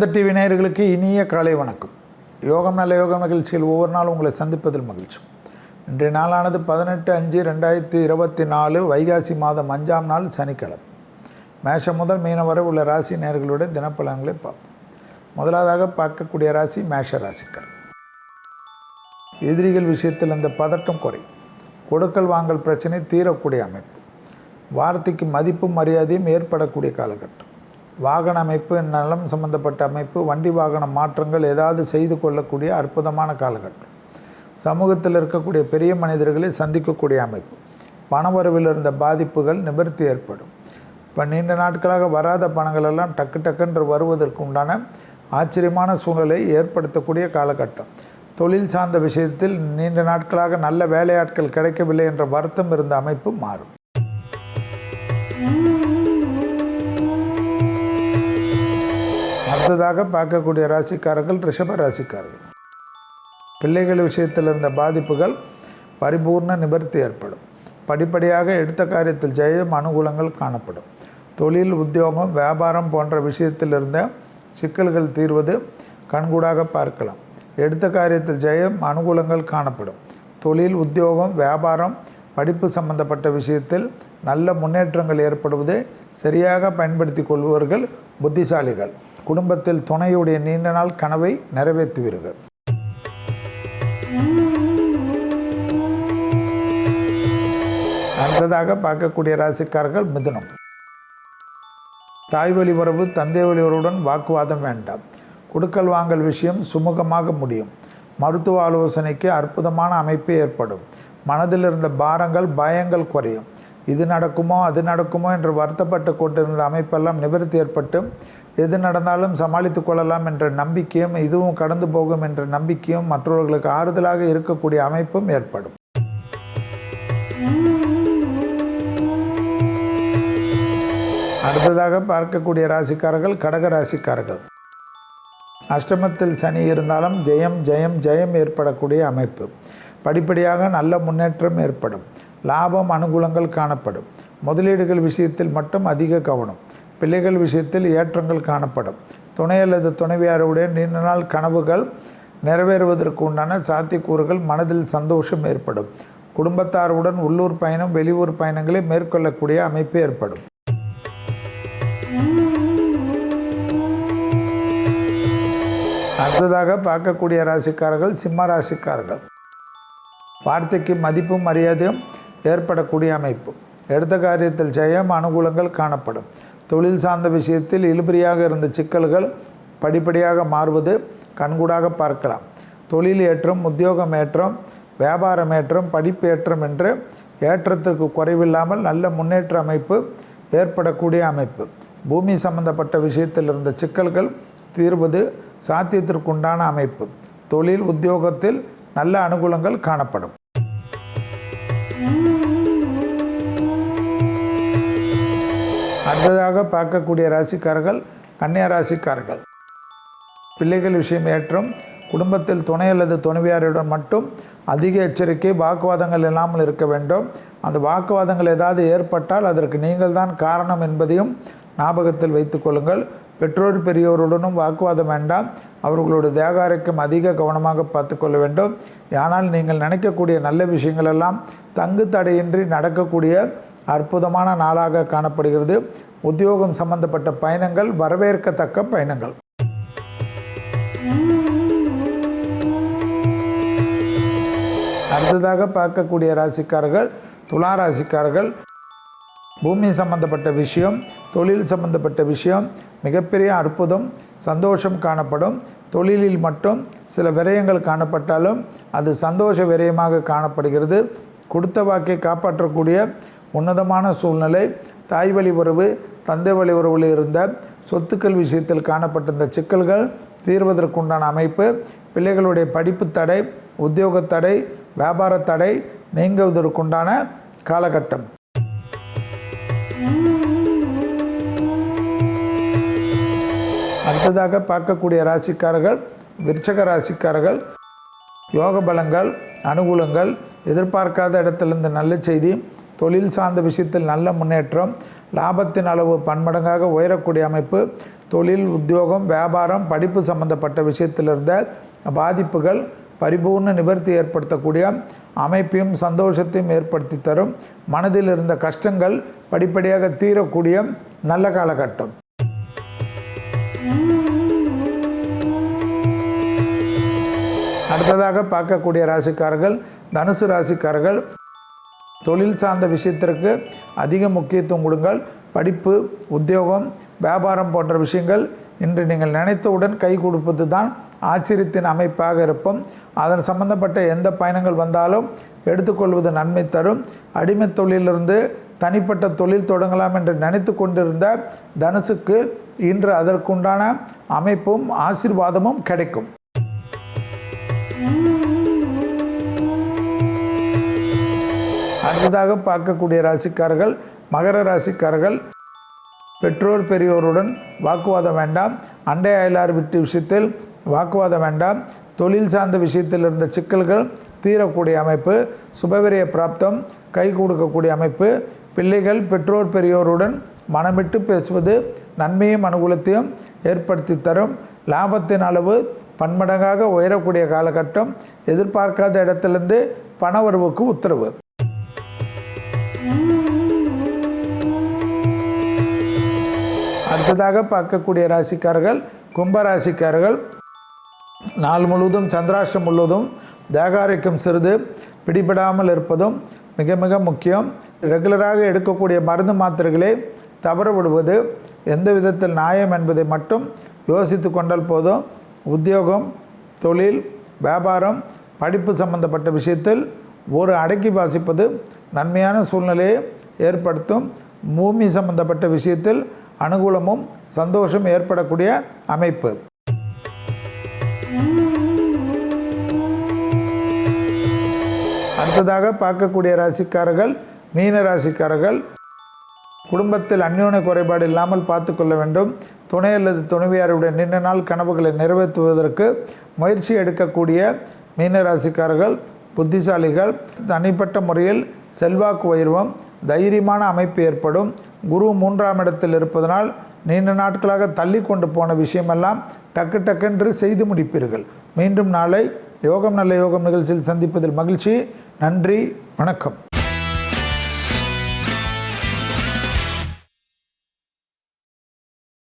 வேத டிவி நேயர்களுக்கு இனிய காலை வணக்கம். யோகம் நல்ல யோகம் நிகழ்ச்சியில் ஒவ்வொரு நாளும் உங்களை சந்திப்பதில் மகிழ்ச்சி. இன்றைய நாளானது பதினெட்டு அஞ்சு ரெண்டாயிரத்தி இருபத்தி நாலு வைகாசி மாதம் அஞ்சாம் நாள் சனிக்கிழமை. மேஷம் முதல் மீனம் வரை உள்ள ராசி நேர்களுடைய தினப்பலன்களை பார்ப்போம். முதலாவதாக பார்க்கக்கூடிய ராசி மேஷ ராசிக்கள் எதிரிகள் விஷயத்தில் இந்த பதட்டம் குறை கொடுக்கல் வாங்கல் பிரச்சனை தீரக்கூடிய அமைப்பு. வார்த்தைக்கு மதிப்பும் மரியாதையும் ஏற்படக்கூடிய காலகட்டம். வாகன அமைப்பு நலம் சம்பந்தப்பட்ட அமைப்பு வண்டி வாகன மாற்றங்கள் ஏதாவது செய்து கொள்ளக்கூடிய அற்புதமான காலகட்டம். சமூகத்தில் இருக்கக்கூடிய பெரிய மனிதர்களை சந்திக்கக்கூடிய அமைப்பு. பணவரவில் இருந்த பாதிப்புகள் நிவர்த்தி ஏற்படும். இப்போ நீண்ட நாட்களாக வராத பணங்கள் எல்லாம் டக்கு டக்குன்று வருவதற்கு உண்டான ஆச்சரியமான சூழ்நிலை ஏற்படுத்தக்கூடிய காலகட்டம். தொழில் சார்ந்த விஷயத்தில் நீண்ட நாட்களாக நல்ல வேலையாட்கள் கிடைக்கவில்லை என்ற வருத்தம் இருந்த அமைப்பு மாறும். அடுத்ததாக பார்க்கக்கூடிய ராசிக்காரர்கள் ரிஷப ராசிக்காரர்கள். பிள்ளைகள் விஷயத்தில் இருந்த பாதிப்புகள் பரிபூர்ண நிவர்த்தி ஏற்படும். படிப்படியாக எடுத்த காரியத்தில் ஜெயம் அனுகூலங்கள் காணப்படும். தொழில் உத்தியோகம் வியாபாரம் போன்ற விஷயத்தில் இருந்த சிக்கல்கள் தீர்வது கண்கூடாக பார்க்கலாம். எடுத்த காரியத்தில் ஜெயம் அனுகூலங்கள் காணப்படும். தொழில் உத்தியோகம் வியாபாரம் படிப்பு சம்பந்தப்பட்ட விஷயத்தில் நல்ல முன்னேற்றங்கள் ஏற்படுவதை சரியாக பயன்படுத்தி கொள்பவர்கள் புத்திசாலிகள். குடும்பத்தில் துணையுடைய நீண்ட நாள் கனவை நிறைவேற்றுவீர்கள். அடுத்ததாக பார்க்கக்கூடிய ராசிக்காரர்கள் மிதுனம். தாய் வழி உறவு தந்தை வழி உறவுடன் வாக்குவாதம் வேண்டாம். கொடுக்கல் வாங்கல் விஷயம் சுமூகமாக முடியும். மருத்துவ ஆலோசனைக்கு அற்புதமான அமைப்பு ஏற்படும். மனதில் இருந்த பாரங்கள் பயங்கள் குறையும். இது நடக்குமோ அது நடக்குமோ என்று வருத்தப்பட்டு கொண்டிருந்த அமைப்பெல்லாம் நிவர்த்தி ஏற்பட்டு எது நடந்தாலும் சமாளித்து கொள்ளலாம் என்ற நம்பிக்கையும் இதுவும் கடந்து போகும் என்ற நம்பிக்கையும் மற்றவர்களுக்கு ஆறுதலாக இருக்கக்கூடிய அமைப்பும் ஏற்படும். அடுத்ததாக பார்க்கக்கூடிய ராசிக்காரர்கள் கடக ராசிக்காரர்கள். அஷ்டமத்தில் சனி இருந்தாலும் ஜெயம் ஜெயம் ஜெயம் ஏற்படக்கூடிய அமைப்பு. படிப்படியாக நல்ல முன்னேற்றம் ஏற்படும். லாபம் அனுகூலங்கள் காணப்படும். முதலீடுகள் விஷயத்தில் மட்டும் அதிக கவனம். பிள்ளைகள் விஷயத்தில் ஏற்றங்கள் காணப்படும். துணை அல்லது துணைவியாருடைய நீண்ட நாள் கனவுகள் நிறைவேறுவதற்கு உண்டான சாத்தியக்கூறுகள் மனதில் சந்தோஷம் ஏற்படும். குடும்பத்தாருடன் உள்ளூர் பயணம் வெளியூர் பயணங்களை மேற்கொள்ளக்கூடிய அமைப்பு ஏற்படும். அடுத்ததாக பார்க்கக்கூடிய ராசிக்காரர்கள் சிம்ம ராசிக்காரர்கள். வார்த்தைக்கு மதிப்பும் மரியாதையும் ஏற்படக்கூடிய அமைப்பு. எடுத்த காரியத்தில் ஜெயம் அனுகூலங்கள் காணப்படும். தொழில் சார்ந்த விஷயத்தில் இழுபறியாக இருந்த சிக்கல்கள் படிப்படியாக மாறுவது கண்கூடாக பார்க்கலாம். தொழில் ஏற்றம் உத்தியோகம் ஏற்றம் வியாபாரம் ஏற்றம் படிப்பு ஏற்றம் என்று ஏற்றத்திற்கு குறைவில்லாமல் நல்ல முன்னேற்ற அமைப்பு ஏற்படக்கூடிய அமைப்பு. பூமி சம்பந்தப்பட்ட விஷயத்தில் இருந்த சிக்கல்கள் தீர்வது சாத்தியத்திற்குண்டான அமைப்பு. தொழில் உத்தியோகத்தில் நல்ல அனுகூலங்கள் காணப்படும். அடுத்ததாக பார்க்கக்கூடிய ராசிக்காரர்கள் கன்னியா ராசிக்காரர்கள். பிள்ளைகள் விஷயம் ஏற்றும் குடும்பத்தில் துணை அல்லது துணைவியாரிடம் மட்டும் அதிக எச்சரிக்கை வாக்குவாதங்கள் இல்லாமல் இருக்க வேண்டும். அந்த வாக்குவாதங்கள் ஏதாவது ஏற்பட்டால் அதற்கு நீங்கள் தான் காரணம் என்பதையும் ஞாபகத்தில் வைத்துக்கொள்ளுங்கள் பெற்றோர் பெரியோருடனும் வாக்குவாதம் வேண்டாம். அவர்களுடைய தேகாரைக்கும் அதிக கவனமாக பார்த்துக்கொள்ள வேண்டும். ஆனால் நீங்கள் நினைக்கக்கூடிய நல்ல விஷயங்களெல்லாம் தங்கு தடையின்றி நடக்கக்கூடிய அற்புதமான நாளாக காணப்படுகிறது. உத்தியோகம் சம்பந்தப்பட்ட பயணங்கள் வரவேற்கத்தக்க பயணங்கள். அடுத்ததாக பார்க்கக்கூடிய ராசிக்காரர்கள் துலா ராசிக்காரர்கள். பூமி சம்பந்தப்பட்ட விஷயம் தொழில் சம்பந்தப்பட்ட விஷயம் மிகப்பெரிய அற்புதம் சந்தோஷம் காணப்படும். தொழிலில் மட்டும் சில விரயங்கள் காணப்பட்டாலும் அது சந்தோஷ விரயமாக காணப்படுகிறது. கொடுத்த வாக்கை காப்பாற்றக்கூடிய உன்னதமான சூழ்நிலை தாய் வழி உறவு தந்தை வழி உறவில் இருந்த சொத்துக்கள் விஷயத்தில் காணப்பட்டிருந்த சிக்கல்கள் தீர்வதற்குண்டான அமைப்பு பிள்ளைகளுடைய படிப்பு தடை உத்தியோக தடை வியாபார தடை நீங்குவதற்குண்டான காலகட்டம். அடுத்ததாக பார்க்கக்கூடிய ராசிக்காரர்கள் விருச்சக ராசிக்காரர்கள் யோக பலங்கள் அனுகூலங்கள் எதிர்பார்க்காத இடத்திலிருந்து நல்ல செய்தி தொழில் சார்ந்த விஷயத்தில் நல்ல முன்னேற்றம் லாபத்தின் அளவு பன்மடங்காக உயரக்கூடிய அமைப்பு தொழில் உத்தியோகம் வியாபாரம் படிப்பு சம்பந்தப்பட்ட விஷயத்தில் இருந்த பாதிப்புகள் பரிபூர்ண நிவர்த்தி ஏற்படுத்தக்கூடிய அமைப்பையும் சந்தோஷத்தையும் ஏற்படுத்தி தரும். மனதில் இருந்த கஷ்டங்கள் படிப்படியாக தீரக்கூடிய நல்ல காலகட்டம். அடுத்ததாக பார்க்கக்கூடிய ராசிக்காரர்கள் தனுசு ராசிக்காரர்கள் தொழில் சார்ந்த விஷயத்திற்கு அதிக முக்கியத்துவம் கொடுங்கள். படிப்பு உத்தியோகம் வியாபாரம் போன்ற விஷயங்கள் இன்று நீங்கள் நினைத்தவுடன் கை கொடுப்பது தான் ஆச்சரியத்தின் அமைப்பாக இருப்போம் அதன் சம்பந்தப்பட்ட எந்த பயணங்கள் வந்தாலும் எடுத்துக்கொள்வது நன்மை தரும். அடிமை தொழிலிருந்து தனிப்பட்ட தொழில் தொடங்கலாம் என்று நினைத்து கொண்டிருந்த தனுசுக்கு இன்று அதற்குண்டான அமைப்பும் ஆசீர்வாதமும் கிடைக்கும். அடுத்ததாக பார்க்கக்கூடிய ராசிக்காரர்கள் மகர ராசிக்காரர்கள் பெற்றோர் பெரியோருடன் வாக்குவாதம் வேண்டாம். அண்டை அயலார் விட்டு விஷயத்தில் வாக்குவாதம் வேண்டாம். தொழில் சார்ந்த விஷயத்தில் இருந்த சிக்கல்கள் தீரக்கூடிய அமைப்பு சுபவிரிய பிராப்தம் கை கொடுக்கக்கூடிய அமைப்பு பிள்ளைகள் பெற்றோர் பெரியோருடன் மனமிட்டு பேசுவது நன்மையும் அனுகூலத்தையும் ஏற்படுத்தி தரும். லாபத்தின் அளவு பன்மடங்காக உயரக்கூடிய காலகட்டம் எதிர்பார்க்காத இடத்திலிருந்து பண வரவுக்கு உத்தரவு. அடுத்ததாக பார்க்கக்கூடிய ராசிக்காரர்கள் கும்பராசிக்காரர்கள். நாள் முழுவதும் சந்திராஷ்டம் முழுவதும் தேகாரிக்கம் சிறிது பிடிபடாமல் இருப்பதும் மிக மிக முக்கியம். ரெகுலராக எடுக்கக்கூடிய மருந்து மாத்திரைகளை தவற விடுவது எந்த விதத்தில் நியாயம் என்பதை மட்டும் யோசித்து கொண்டால் போதும். உத்தியோகம் தொழில் வியாபாரம் படிப்பு சம்பந்தப்பட்ட விஷயத்தில் ஒரு அடக்கி வாசிப்பது நன்மையான சூழ்நிலையை ஏற்படுத்தும். பூமி சம்பந்தப்பட்ட விஷயத்தில் அனுகூலமும் சந்தோஷம் ஏற்படக்கூடிய அமைப்பு. அடுத்ததாக பார்க்கக்கூடிய ராசிக்காரர்கள் மீன ராசிக்காரர்கள் குடும்பத்தில் அந்யோன குறைபாடு இல்லாமல் பார்த்து கொள்ள வேண்டும். துணை அல்லது துணைவியாருடைய நின்ன நாள் கனவுகளை நிறைவேற்றுவதற்கு முயற்சி எடுக்கக்கூடிய மீன ராசிக்காரர்கள் புத்திசாலிகள் தனிப்பட்ட முறையில் செல்வாக்கு உயர்வும் தைரியமான அமைப்பு ஏற்படும். குரு மூன்றாம் இடத்தில் இருப்பதனால் நீண்ட நாட்களாக தள்ளி கொண்டு போன விஷயமெல்லாம் டக்கு டக்கென்று செய்து முடிப்பீர்கள். மீண்டும் நாளை யோகம் நல்ல யோகம் நிகழ்ச்சியில் சந்திப்பதில் மகிழ்ச்சி. நன்றி வணக்கம்.